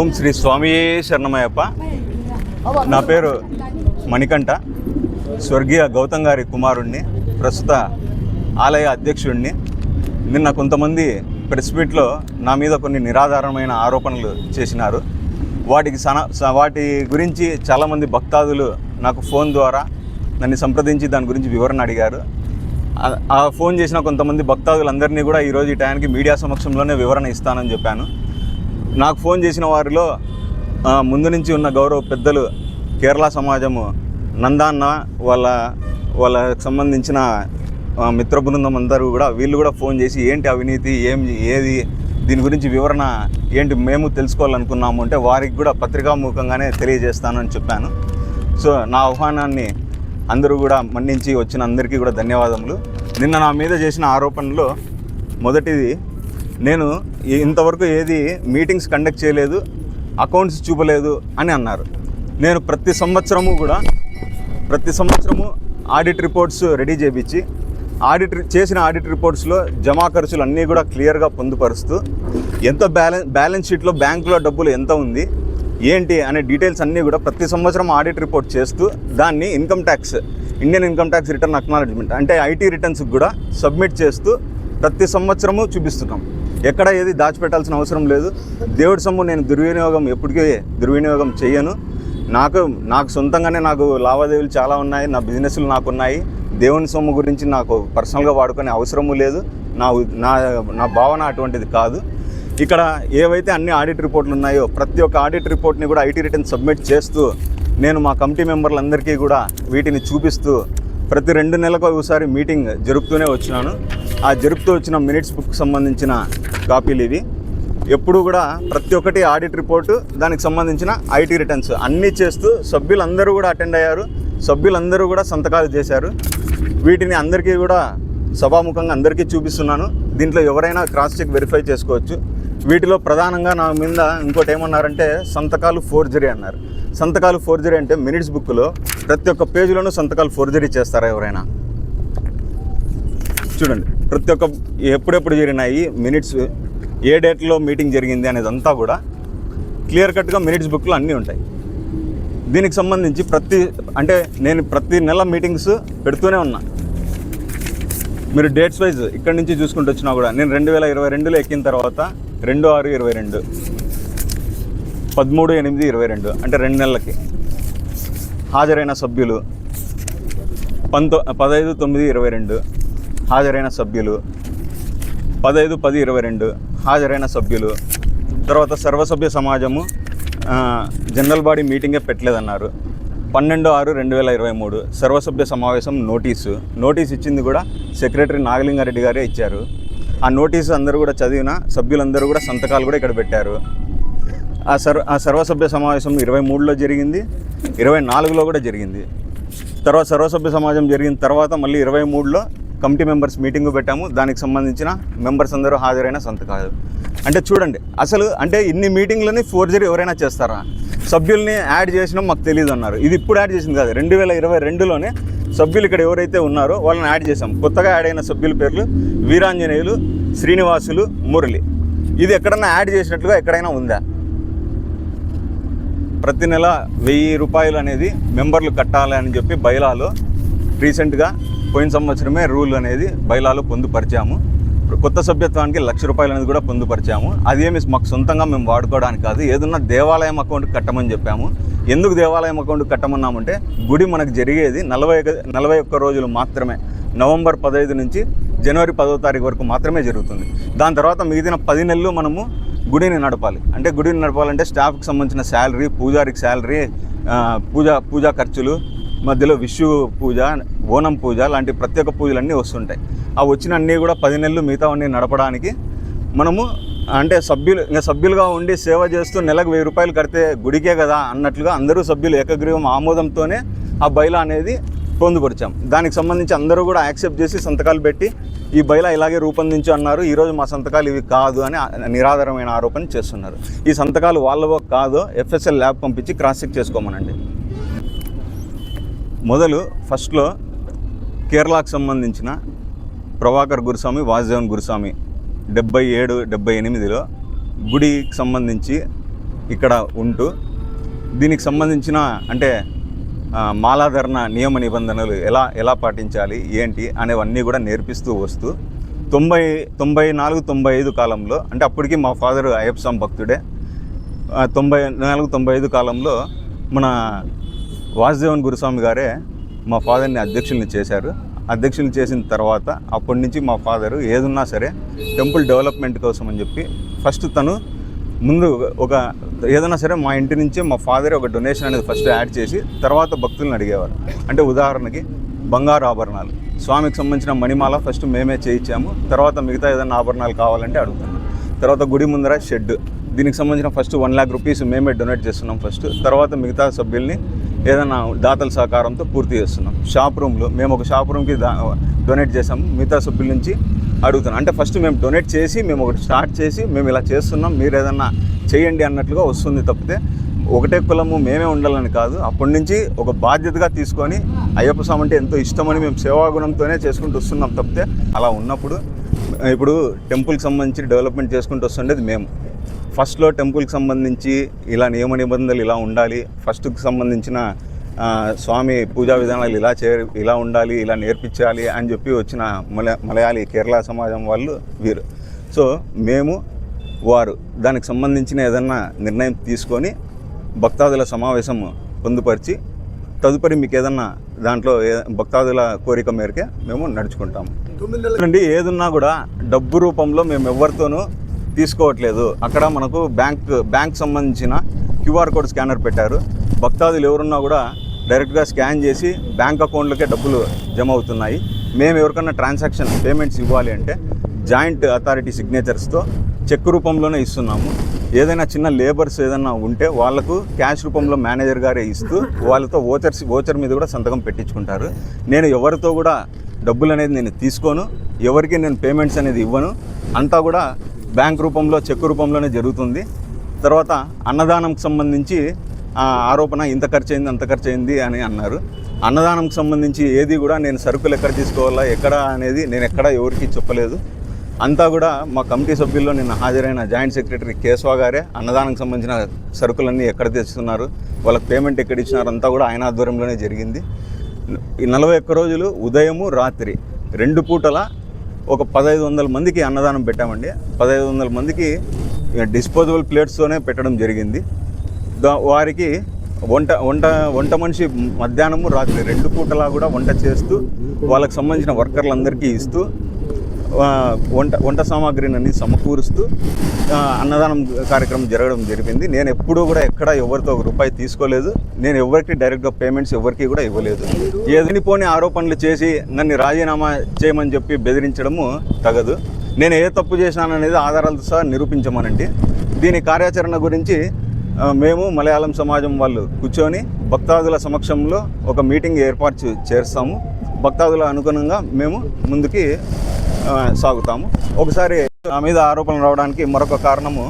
ఓం శ్రీ స్వామి శరణమయ్యప్ప. నా పేరు మణికంఠ. స్వర్గీయ గౌతమ్ గారి కుమారుణ్ణి ప్రస్తుత ఆలయ అధ్యక్షుడిని నిన్న కొంతమంది ప్రెస్ మీట్లో నా మీద కొన్ని నిరాధారమైన ఆరోపణలు చేసినారు. వాటికి సన స- వాటి గురించి చాలామంది భక్తాదులు నాకు ఫోన్ ద్వారా నన్ను సంప్రదించి దాని గురించి వివరణ అడిగారు. ఆ- ఆ ఫోన్ చేసిన కొంతమంది భక్తాదులందరినీ కూడా ఈరోజు ఈ టయానికి మీడియా సమక్షంలోనే వివరణ ఇస్తానని చెప్పాను. నాకు ఫోన్ చేసిన వారిలో ముందు నుంచి ఉన్న గౌరవ పెద్దలు కేరళ సమాజము నందాన్న వాళ్ళ వాళ్ళకి సంబంధించిన మిత్ర బృందం అందరూ కూడా వీళ్ళు కూడా ఫోన్ చేసి ఏంటి అవినీతి ఏం ఏది దీని గురించి వివరణ ఏంటి మేము తెలుసుకోవాలనుకున్నాము అంటే వారికి కూడా పత్రికాముఖంగానే తెలియజేస్తానని చెప్పాను. సో నా ఆహ్వానాన్ని అందరూ కూడా మన్నించి వచ్చిన అందరికీ కూడా ధన్యవాదములు. నిన్న నా మీద చేసిన ఆరోపణలో మొదటిది నేను ఇంతవరకు ఏది మీటింగ్స్ కండక్ట్ చేయలేదు అకౌంట్స్ చూపలేదు అని అన్నారు. నేను ప్రతి సంవత్సరము కూడా ప్రతి సంవత్సరము ఆడిట్ రిపోర్ట్స్ రెడీ చేయించి ఆడిట్ చేసిన ఆడిట్ రిపోర్ట్స్లో జమా ఖర్చులు అన్నీ కూడా క్లియర్గా పొందుపరుస్తూ ఎంత బ్యాలెన్స్ బ్యాలెన్స్ షీట్లో బ్యాంకులో డబ్బులు ఎంత ఉంది ఏంటి అనే డీటెయిల్స్ అన్నీ కూడా ప్రతి సంవత్సరం ఆడిట్ రిపోర్ట్ చేస్తూ దాన్ని income tax Indian income tax return acknowledgement అంటే ఐటీ రిటర్న్స్కి కూడా సబ్మిట్ చేస్తూ ప్రతి సంవత్సరము చూపిస్తున్నాం. ఎక్కడ ఏది దాచిపెట్టాల్సిన అవసరం లేదు. దేవుడి సొమ్ము నేను దుర్వినియోగం ఎప్పటికీ దుర్వినియోగం చేయను నాకు నాకు సొంతంగానే నాకు లావాదేవీలు చాలా ఉన్నాయి నా బిజినెస్లు నాకు ఉన్నాయి దేవుని సొమ్ము గురించి నాకు పర్సనల్గా వాడుకునే అవసరము లేదు. నా నా నా భావన అటువంటిది కాదు. ఇక్కడ ఏవైతే అన్ని ఆడిట్ రిపోర్ట్లు ఉన్నాయో ప్రతి ఒక్క ఆడిట్ రిపోర్ట్ని కూడా ఐటీ రిటర్న్ సబ్మిట్ చేస్తూ నేను మా కమిటీ మెంబర్లందరికీ కూడా వీటిని చూపిస్తూ ప్రతి రెండు నెలలకు ఒకసారి మీటింగ్ జరుపుతూనే వచ్చినాను. ఆ జరుపుతూ వచ్చిన మినిట్స్ బుక్ సంబంధించిన కాపీలు ఇవి. ఎప్పుడు కూడా ప్రతి ఒక్కటి ఆడిట్ రిపోర్టు దానికి సంబంధించిన ఐటీ రిటర్న్స్ అన్నీ చేస్తూ సభ్యులందరూ కూడా అటెండ్ అయ్యారు. సభ్యులందరూ కూడా సంతకాలు చేశారు. వీటిని అందరికీ కూడా సభాముఖంగా అందరికీ చూపిస్తున్నాను. దీంట్లో ఎవరైనా క్రాస్ చెక్ వెరిఫై చేసుకోవచ్చు. వీటిలో ప్రధానంగా నా మీద ఇంకోటి ఏమన్నారంటే సంతకాలు ఫోర్జరీ అన్నారు. సంతకాలు ఫోర్జరీ అంటే మినిట్స్ బుక్లో ప్రతి ఒక్క పేజీలోనూ సంతకాలు ఫోర్జరీ చేస్తారా ఎవరైనా? చూడండి ప్రతి ఒక్క ఎప్పుడెప్పుడు జరిగినాయి మినిట్స్ ఏ డేట్లో మీటింగ్ జరిగింది అనేదంతా కూడా క్లియర్ కట్గా మినిట్స్ బుక్లో అన్నీ ఉంటాయి. దీనికి సంబంధించి ప్రతి అంటే నేను ప్రతి నెల మీటింగ్స్ పెడుతూనే ఉన్నా. మీరు డేట్స్ వైజ్ ఇక్కడి నుంచి చూసుకుంటూ వచ్చినా కూడా నేను రెండు వేల ఇరవై రెండులో ఎక్కిన తర్వాత రెండు ఆరు ఇరవై రెండు పదమూడు ఎనిమిది ఇరవై రెండు అంటే రెండు నెలలకి. హాజరైన సభ్యులు పంతొ పదహైదు తొమ్మిది ఇరవై రెండు హాజరైన సభ్యులు పదహైదు పది ఇరవై రెండు హాజరైన సభ్యులు తర్వాత సర్వసభ్య సమాజము జనరల్ బాడీ మీటింగే పెట్టలేదన్నారు. పన్నెండు ఆరు రెండు వేల ఇరవై మూడు సర్వసభ్య సమావేశం నోటీసు. నోటీస్ ఇచ్చింది కూడా సెక్రటరీ నాగలింగారెడ్డి గారే ఇచ్చారు. ఆ నోటీసు అందరూ కూడా చదివిన సభ్యులందరూ కూడా సంతకాలు కూడా ఇక్కడ పెట్టారు. ఆ సర్వ ఆ సర్వసభ్య సమావేశం ఇరవై మూడులో జరిగింది ఇరవై నాలుగులో కూడా జరిగింది. తర్వాత సర్వసభ్య సమాజం జరిగిన తర్వాత మళ్ళీ ఇరవై మూడులో కమిటీ మెంబర్స్ మీటింగ్ పెట్టాము. దానికి సంబంధించిన మెంబర్స్ అందరూ హాజరైన సంతకాలు అంటే చూడండి అసలు అంటే ఇన్ని మీటింగ్లని ఫోర్జరీ ఎవరైనా చేస్తారా? సభ్యుల్ని యాడ్ చేసినా మాకు తెలియదు అన్నారు. ఇది ఇప్పుడు యాడ్ చేసింది కాదు. రెండు వేల ఇరవై రెండులోనే సభ్యులు ఇక్కడ ఎవరైతే ఉన్నారో వాళ్ళని యాడ్ చేశాం. కొత్తగా యాడ్ అయిన సభ్యుల పేర్లు వీరాంజనేయులు శ్రీనివాసులు మురళి. ఇది ఎక్కడన్నా యాడ్ చేసినట్లుగా ఎక్కడైనా ఉందా? ప్రతి నెల వెయ్యి రూపాయలు అనేది మెంబర్లు కట్టాలి అని చెప్పి బైలాలో రీసెంట్గా పోయిన సంవత్సరమే రూల్ అనేది బైలాలో పొందుపరిచాము. కొత్త సభ్యత్వానికి లక్ష రూపాయలు అనేది కూడా పొందుపరిచాము. అదేమి మాకు సొంతంగా మేము వాడుకోవడానికి కాదు ఏదన్నా దేవాలయం అకౌంట్ కట్టమని చెప్పాము. ఎందుకు దేవాలయం అకౌంట్ కట్టమన్నామంటే గుడి మనకు జరిగేది నలభై నలభై ఒక్క రోజులు మాత్రమే. నవంబర్ పదహైదు నుంచి జనవరి పదో తారీఖు వరకు మాత్రమే జరుగుతుంది. దాని తర్వాత మిగిలిన పది నెలలు మనము గుడిని నడపాలి. అంటే గుడిని నడపాలంటే స్టాఫ్కి సంబంధించిన శాలరీ పూజారికి శాలరీ పూజా పూజ పూజా ఖర్చులు మధ్యలో విషు పూజ ఓనం పూజ లాంటి ప్రత్యేక పూజలన్నీ వస్తుంటాయి. ఆ వచ్చిన అన్నీ కూడా పది నెలలు మిగతా అన్నీ నడపడానికి మనము అంటే సభ్యులు ఇంకా సభ్యులుగా ఉండి సేవ చేస్తూ నెలకు వెయ్యి రూపాయలు కడితే గుడికే కదా అన్నట్లుగా అందరూ సభ్యులు ఏకగ్రీవం ఆమోదంతోనే ఆ బైలా అనేది పొందుపరిచాం దానికి సంబంధించి అందరూ కూడా యాక్సెప్ట్ చేసి సంతకాలు పెట్టి ఈ బయలా ఇలాగే రూపొందించు అన్నారు. ఈరోజు మా సంతకాలు ఇవి కాదు అని నిరాధారమైన ఆరోపణ చేస్తున్నారు. ఈ సంతకాలు వాళ్ళవో కాదో ఎఫ్ఎస్ఎల్ ల్యాబ్ పంపించి క్రాస్ చెక్ చేసుకోమనండి. మొదలు ఫస్ట్లో కేరళకు సంబంధించిన ప్రభాకర్ గురుస్వామి వాసుదేవన్ గురుస్వామి డెబ్బై ఏడు డెబ్బై ఎనిమిదిలో గుడికి సంబంధించి ఇక్కడ ఉంటూ దీనికి సంబంధించిన అంటే మాలాధరణ నియమ నిబంధనలు ఎలా ఎలా పాటించాలి ఏంటి అనేవన్నీ కూడా నేర్పిస్తూ వస్తూ తొంభై తొంభై నాలుగు తొంభై ఐదు కాలంలో అంటే అప్పటికి మా ఫాదర్ అయ్యప్ప భక్తుడే తొంభై నాలుగు తొంభై ఐదు కాలంలో మన వాసుదేవన్ గురుస్వామి గారే మా ఫాదర్ని అధ్యక్షుల్ని చేశారు. అధ్యక్షులు చేసిన తర్వాత అప్పటి నుంచి మా ఫాదరు ఏదున్నా సరే టెంపుల్ డెవలప్మెంట్ కోసం అని చెప్పి ఫస్ట్ తను ముందు ఒక ఏదైనా సరే మా ఇంటి నుంచే మా ఫాదర్ ఒక డొనేషన్ అనేది ఫస్ట్ యాడ్ చేసి తర్వాత భక్తులను అడిగేవారు. అంటే ఉదాహరణకి బంగారు ఆభరణాలు. స్వామికి సంబంధించిన మణిమాల ఫస్ట్ మేమే చేయించాము. తర్వాత మిగతా ఏదైనా ఆభరణాలు కావాలంటే అడుగుతున్నాం తర్వాత గుడి ముందర షెడ్. దీనికి సంబంధించిన ఫస్ట్ వన్ ల్యాక్ రూపీస్ మేమే డొనేట్ చేస్తున్నాం ఫస్ట్. తర్వాత మిగతా సభ్యుల్ని ఏదైనా దాతల సహకారంతో పూర్తి చేస్తున్నాం. షాప్ రూమ్లో మేము ఒక షాప్ రూమ్కి దా డొనేట్ చేసాము మిగతా సభ్యుల నుంచి అడుగుతున్నాం. అంటే ఫస్ట్ మేము డొనేట్ చేసి మేము ఒకటి స్టార్ట్ చేసి మేము ఇలా చేస్తున్నాం. మీరు ఏదన్నా చేయండి అన్నట్లుగా వస్తుంది తప్పితే ఒకటే కులము మేమే ఉండాలని కాదు. అప్పటి నుంచి ఒక బాధ్యతగా తీసుకొని అయ్యప్ప స్వామి అంటే ఎంతో ఇష్టమని మేము సేవాగుణంతోనే చేసుకుంటూ వస్తున్నాం తప్పితే అలా ఉన్నప్పుడు ఇప్పుడు టెంపుల్కి సంబంధించి డెవలప్మెంట్ చేసుకుంటూ వస్తుండేది మేము. ఫస్ట్లో టెంపుల్కి సంబంధించి ఇలా నియమ నిబంధనలు ఇలా ఉండాలి. ఫస్ట్కి సంబంధించిన స్వామి పూజా విధానాలు ఇలా చే ఇలా ఉండాలి ఇలా నేర్పించాలి అని చెప్పి వచ్చిన మల మలయాళీ కేరళ సమాజం వాళ్ళు వీరు. సో మేము వారు దానికి సంబంధించిన ఏదన్నా నిర్ణయం తీసుకొని భక్తాదుల సమావేశం పొందుపరిచి తదుపరి మీకు ఏదన్నా దాంట్లో ఏ- భక్తాదుల కోరిక మేరకే మేము నడుచుకుంటాము అండి ఏదున్నా కూడా డబ్బు రూపంలో మేము ఎవరితోనూ తీసుకోవట్లేదు. అక్కడ మనకు బ్యాంక్ బ్యాంక్ సంబంధించిన క్యూఆర్ కోడ్ స్కానర్ పెట్టారు. భక్తాదులు ఎవరున్నా కూడా డైరెక్ట్గా స్కాన్ చేసి బ్యాంక్ అకౌంట్లకే డబ్బులు జమ అవుతున్నాయి. మేము ఎవరికన్నా ట్రాన్సాక్షన్ పేమెంట్స్ ఇవ్వాలి అంటే జాయింట్ అథారిటీ సిగ్నేచర్స్తో చెక్ రూపంలోనే ఇస్తున్నాము. ఏదైనా చిన్న లేబర్స్ ఏదైనా ఉంటే వాళ్ళకు క్యాష్ రూపంలో మేనేజర్ గారే ఇస్తూ వాళ్ళతో ఓచర్స్ ఓచర్ మీద కూడా సంతకం పెట్టించుకుంటారు. నేను ఎవరితో కూడా డబ్బులు అనేది నేను తీసుకోను. ఎవరికి నేను పేమెంట్స్ అనేది ఇవ్వను. అంతా కూడా బ్యాంక్ రూపంలో చెక్ రూపంలోనే జరుగుతుంది. తర్వాత అన్నదానంకి సంబంధించి ఆ, ఆరోపణ ఇంత ఖర్చు అయింది అంత ఖర్చు అయింది అని అన్నారు. అన్నదానంకి సంబంధించి ఏది కూడా నేను సరుకులు ఎక్కడ తీసుకోవాలా ఎక్కడ అనేది నేను ఎక్కడ ఎవరికి చెప్పలేదు. అంతా కూడా మా కమిటీ సభ్యుల్లో నిన్న హాజరైన జాయింట్ సెక్రటరీ కేశవ గారే అన్నదానంకి సంబంధించిన సరుకులన్నీ ఎక్కడ తెస్తున్నారు వాళ్ళకి పేమెంట్ ఎక్కడ ఇచ్చినారు అంతా కూడా ఆయన ఆధ్వర్యంలోనే జరిగింది. ఈ నలభై ఒక్క రోజులు ఉదయము రాత్రి రెండు పూటల ఒక పదహైదు వందల మందికి అన్నదానం పెట్టామండి. పదహైదు వందల మందికి డిస్పోజబుల్ ప్లేట్స్తోనే పెట్టడం జరిగింది. దా వారికి వంట వంట వంట మనిషి మధ్యాహ్నము రాత్రి రెండు పూటలా కూడా వంట చేస్తూ వాళ్ళకి సంబంధించిన వర్కర్లందరికీ ఇస్తూ వంట వంట సామాగ్రిని అన్ని సమకూరుస్తూ అన్నదానం కార్యక్రమం జరగడం జరిగింది. నేను ఎప్పుడూ కూడా ఎక్కడ ఎవరితో ఒక రూపాయి తీసుకోలేదు. నేను ఎవరికి డైరెక్ట్గా పేమెంట్స్ ఎవరికి కూడా ఇవ్వలేదు. ఏదని పోని ఆరోపణలు చేసి నన్ను రాజీనామా చేయమని చెప్పి బెదిరించడము తగదు. నేను ఏ తప్పు చేశాననేది ఆధారాలతో సహా నిరూపించమనండి. దీని కార్యాచరణ గురించి మేము మలయాళం సమాజం వాళ్ళు కూర్చొని భక్తాదుల సమక్షంలో ఒక మీటింగ్ ఏర్పాటు చేస్తాము. భక్తాదుల అనుగుణంగా మేము ముందుకి సాగుతాము. ఒకసారి నా మీద ఆరోపణలు రావడానికి మరొక కారణము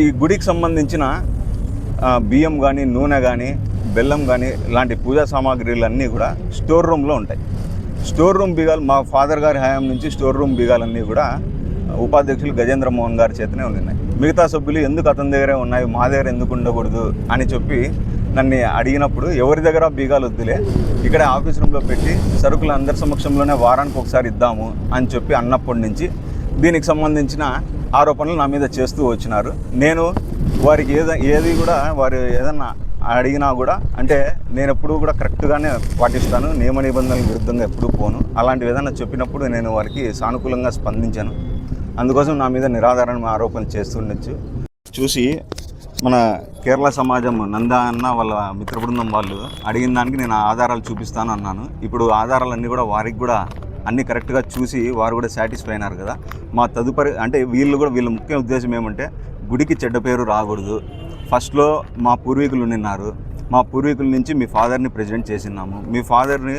ఈ గుడికి సంబంధించిన బియ్యం కానీ నూనె కానీ బెల్లం కానీ ఇలాంటి పూజా సామాగ్రిలన్నీ కూడా స్టోర్ రూమ్లో ఉంటాయి. స్టోర్ రూమ్ బీగాలు మా ఫాదర్ గారి హయాం నుంచి స్టోర్ రూమ్ బీగాలన్నీ కూడా ఉపాధ్యక్షులు గజేంద్ర మోహన్ గారి చేతనే ఉన్నాయి మిగతా సభ్యులు ఎందుకు అతని దగ్గరే ఉన్నాయి మా దగ్గర ఎందుకు ఉండకూడదు అని చెప్పి నన్ను అడిగినప్పుడు ఎవరి దగ్గర బీగాలు వద్దులే ఇక్కడ ఆఫీస్ రూమ్లో పెట్టి సరుకులు అందరి సమక్షంలోనే వారానికి ఒకసారి ఇద్దాము అని చెప్పి అన్నప్పటి నుంచి దీనికి సంబంధించిన ఆరోపణలు నా మీద చేస్తూ వచ్చినారు. నేను వారికి ఏద ఏది కూడా వారు ఏదన్నా అడిగినా కూడా అంటే నేను ఎప్పుడూ కూడా కరెక్ట్గానే పాటిస్తాను. నియమ నిబంధనల విరుద్ధంగా ఎప్పుడూ పోను. అలాంటివి ఏదైనా చెప్పినప్పుడు నేను వారికి సానుకూలంగా స్పందించాను. అందుకోసం నా మీద నిరాధారణ ఆరోపణలు చేస్తుండొచ్చు. చూసి మన కేరళ సమాజం నందా అన్న వాళ్ళ మిత్ర బృందం వాళ్ళు అడిగిన దానికి నేను ఆధారాలు చూపిస్తాను అన్నాను. ఇప్పుడు ఆధారాలన్నీ కూడా వారికి కూడా అన్నీ కరెక్ట్గా చూసి వారు కూడా సాటిస్ఫై అయినారు కదా. మా తదుపరి అంటే వీళ్ళు కూడా వీళ్ళ ముఖ్య ఉద్దేశం ఏమంటే గుడికి చెడ్డ పేరు రాకూడదు. ఫస్ట్లో మా పూర్వీకులు నిన్నారు. మా పూర్వీకుల నుంచి మీ ఫాదర్ని ప్రెసిడెంట్ చేసినాము మీ ఫాదర్ని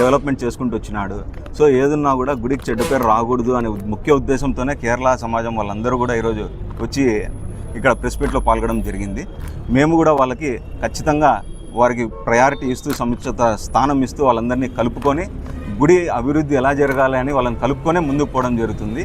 డెవలప్మెంట్ చేసుకుంటూ వచ్చినాడు. సో ఏదున్నా కూడా గుడికి చెడ్డ పేరు రాకూడదు అనే ముఖ్య ఉద్దేశంతోనే కేరళ సమాజం వాళ్ళందరూ కూడా ఈరోజు వచ్చి ఇక్కడ ప్రెస్ మీట్లో పాల్గొనడం జరిగింది. మేము కూడా వాళ్ళకి ఖచ్చితంగా వారికి ప్రయారిటీ ఇస్తూ సముచిత స్థానం ఇస్తూ వాళ్ళందరినీ కలుపుకొని గుడి అభివృద్ధి ఎలా జరగాలి అని వాళ్ళని కలుపుకొనే ముందుకు పోవడం జరుగుతుంది.